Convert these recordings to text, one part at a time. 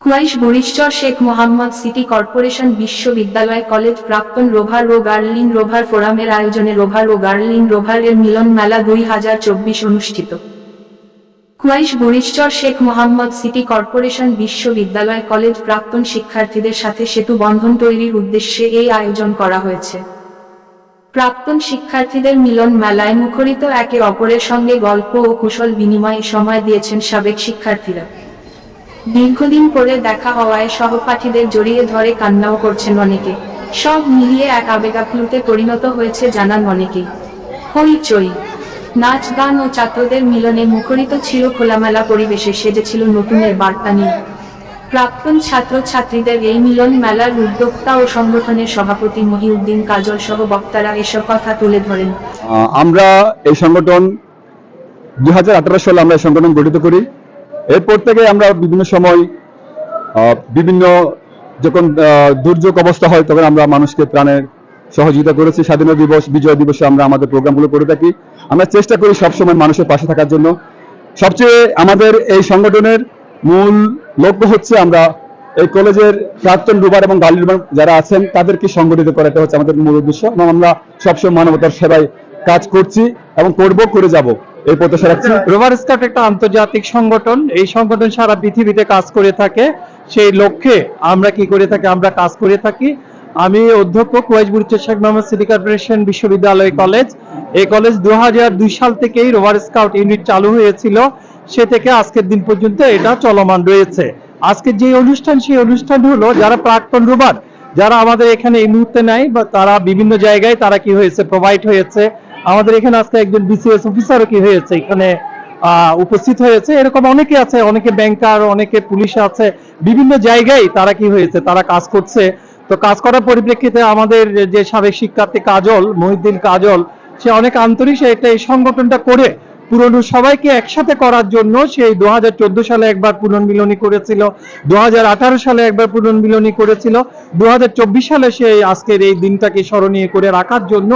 Kuaish বরিশচর Sheikh Mohammad city corporation বিশ্ববিদ্যালয় college প্রাক্তন rover ও গার্লিন রোভার ফোরামের আয়োজনে রোভার ও গার্লিন রোভার এর মিলন মেলা দুই হাজার চব্বিশ অনুষ্ঠিত। কুয়াইশ বরিশচর শেখ মোহাম্মদ সিটি কর্পোরেশন বিশ্ববিদ্যালয় কলেজ প্রাক্তন শিক্ষার্থীদের সাথে সেতু বন্ধন তৈরির উদ্দেশ্যে এই আয়োজন করা হয়েছে। প্রাক্তন শিক্ষার্থীদের মিলন মেলায় মুখরিত একে অপরের সঙ্গে গল্প ও কুশল বিনিময়ে সময় দিয়েছেন সাবেক শিক্ষার্থীরা। দীর্ঘদিন পরে দেখা হওয়ায় সহপাঠীদের জড়িয়ে ধরে কান্নাও করছেন অনেকে। সব মিলিয়ে এক আবেগাপ্লুতে পরিণত হয়েছে জানান অনেকেই হইচই। নাচ গান ও ছাত্রদের মিলনে মুখরিত ছিল খোলামেলা পরিবেশে সেজেছিল নতুনের বার্তা নিয়ে। প্রাক্তন ছাত্র ছাত্রীদের এই মিলন মেলার উদ্যোক্তা ও সংগঠনের সভাপতি মহিউদ্দিন কাজল সহ বক্তারা এসব কথা তুলে ধরেন। আমরা এই সংগঠন দুই হাজার আঠারো সালে আমরা এই সংগঠন গঠিত করি। এরপর থেকে আমরা বিভিন্ন সময় বিভিন্ন যখন দুর্যোগ অবস্থা হয়, তখন আমরা মানুষকে প্রাণের সহযোগিতা করেছি। স্বাধীনতা দিবস, বিজয় দিবসে আমরা আমাদের প্রোগ্রামগুলো করে থাকি। আমরা চেষ্টা করি সবসময় মানুষের পাশে থাকার জন্য। সবচেয়ে আমাদের এই সংগঠনের মূল লক্ষ্য হচ্ছে আমরা এই কলেজের প্রাক্তন রুবার এবং গার্লি রুবার যারা আছেন, তাদেরকে সংগঠিত করা এটা হচ্ছে আমাদের মূল উদ্দেশ্য। এবং আমরা সবসময় মানবতার সেবায় কাজ করছি এবং করব, করে যাব। এই প্রত্যাশা রাখছি রোভার স্কাউট একটা আন্তর্জাতিক সংগঠন। এই সংগঠন সারা পৃথিবীতে কাজ করে থাকে। সেই লক্ষ্যে আমরা কি করে থাকি? আমরা কাজ করে থাকি। আমি অধ্যক্ষ শেখ মোহাম্মদ সিটি কর্পোরেশন বিশ্ববিদ্যালয় কলেজ। এই কলেজ দু সাল থেকেই রোভার স্কাউট ইউনিট চালু হয়েছিল। সে থেকে আজকের দিন পর্যন্ত এটা চলমান রয়েছে। আজকে যে অনুষ্ঠান সেই অনুষ্ঠান হলো যারা প্রাক্তন রোভার যারা আমাদের এখানে এই মুহূর্তে নাই বা তারা বিভিন্ন জায়গায় তারা কি হয়েছে? প্রোভাইড হয়েছে। আমাদের এখানে আজকে একজন বিসিএস অফিসারও কি হয়েছে? এখানে উপস্থিত হয়েছে। এরকম অনেকে আছে, অনেকে ব্যাংকার অনেকে পুলিশ আছে। বিভিন্ন জায়গায় তারা কি হয়েছে? তারা কাজ করছে। তো কাজ করার পরিপ্রেক্ষিতে আমাদের যে সাবেক শিক্ষার্থী কাজল মহিদ্দিন কাজল, সে অনেক আন্তরিক সে এটা এই সংগঠনটা করে পুরনো সবাইকে একসাথে করার জন্য সেই দু সালে একবার পুনর্মিলনী করেছিল দু সালে একবার পুনর্মিলনী করেছিল দু সালে সেই আজকের এই দিনটাকে স্মরণীয় করে রাখার জন্য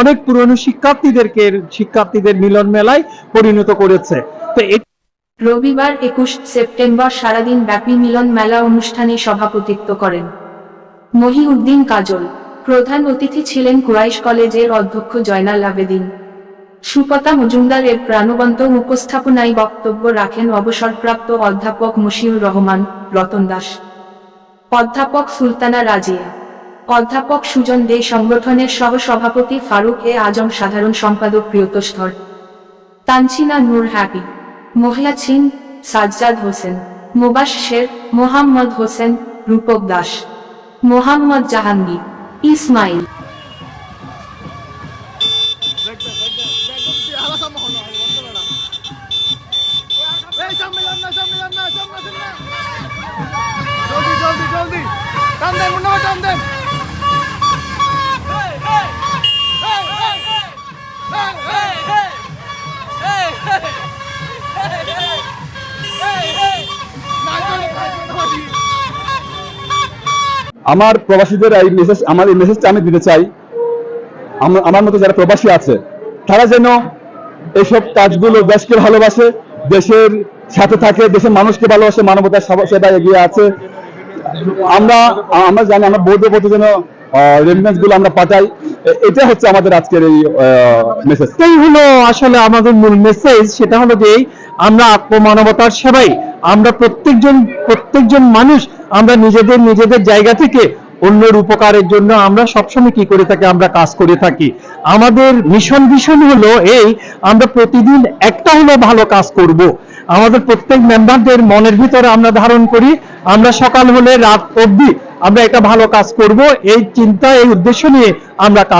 অনেক পুরনো শিক্ষার্থীদেরকে শিক্ষার্থীদের মিলন মেলায় পরিণত করেছে। তো রবিবার একুশ সেপ্টেম্বর সারাদিন ব্যাপী মিলন মেলা অনুষ্ঠানে সভাপতিত্ব করেন মহিউদ্দিন কাজল। প্রধান অতিথি ছিলেন কুরাইশ কলেজের অধ্যক্ষ জয়নাল আবেদিন। সুপতা মজুমদারের প্রাণবন্ত উপস্থাপনায় বক্তব্য রাখেন অবসরপ্রাপ্ত অধ্যাপক মশিউর রহমান, রতন দাস। অধ্যাপক সুলতানা রাজিয়া। অধ্যাপক সুজন দে সংগঠনের সহসভাপতি ফারুক এ আজম সাধারণ সম্পাদক প্রিয়তোষ্ঠর তানছিনা নূর হ্যাপি। মহিয়াছিন সাজ্জাদ হোসেন। মুবাশশের মোহাম্মদ হোসেন, রূপক দাস। মোহাম্মদ জাহাঙ্গীর। ইসমাইল। আমার প্রবাসীদের এই মেসেজ আমার এই মেসেজটা আমি দিতে চাই। আমার মতো যারা প্রবাসী আছে, তারা যেন এইসব কাজগুলো দেশকে ভালোবাসে, দেশের সাথে থাকে, দেশের মানুষকে ভালোবাসে, মানবতার সেবা- এগিয়ে আছে। আমরা আমরা জানি, আমরা বৌদ্ধ পথে যেন রেমিটেন্সগুলো আমরা পাঠাই। এটা হচ্ছে আমাদের আজকের এই মেসেজ এটাই হলো আসলে আমাদের মূল মেসেজ সেটা হলো যে আমরা আত্মমানবতার সেবাই। আমরা প্রত্যেকজন প্রত্যেকজন মানুষ আমরা নিজেদের নিজেদের জায়গা থেকে অন্যের উপকারের জন্য আমরা সবসময় কি করে থাকি? আমরা কাজ করে থাকি। আমাদের মিশন ভিশন হলো এই, আমরা প্রতিদিন একটা হলো ভালো কাজ করব। আমাদের প্রত্যেক মেম্বারদের মনের ভিতরে আমরা ধারণ করি, আমরা সকাল হলে রাত অবধি আমরা একটা ভালো কাজ করব, এই চিন্তা, এই উদ্দেশ্য নিয়ে আমরা কাজ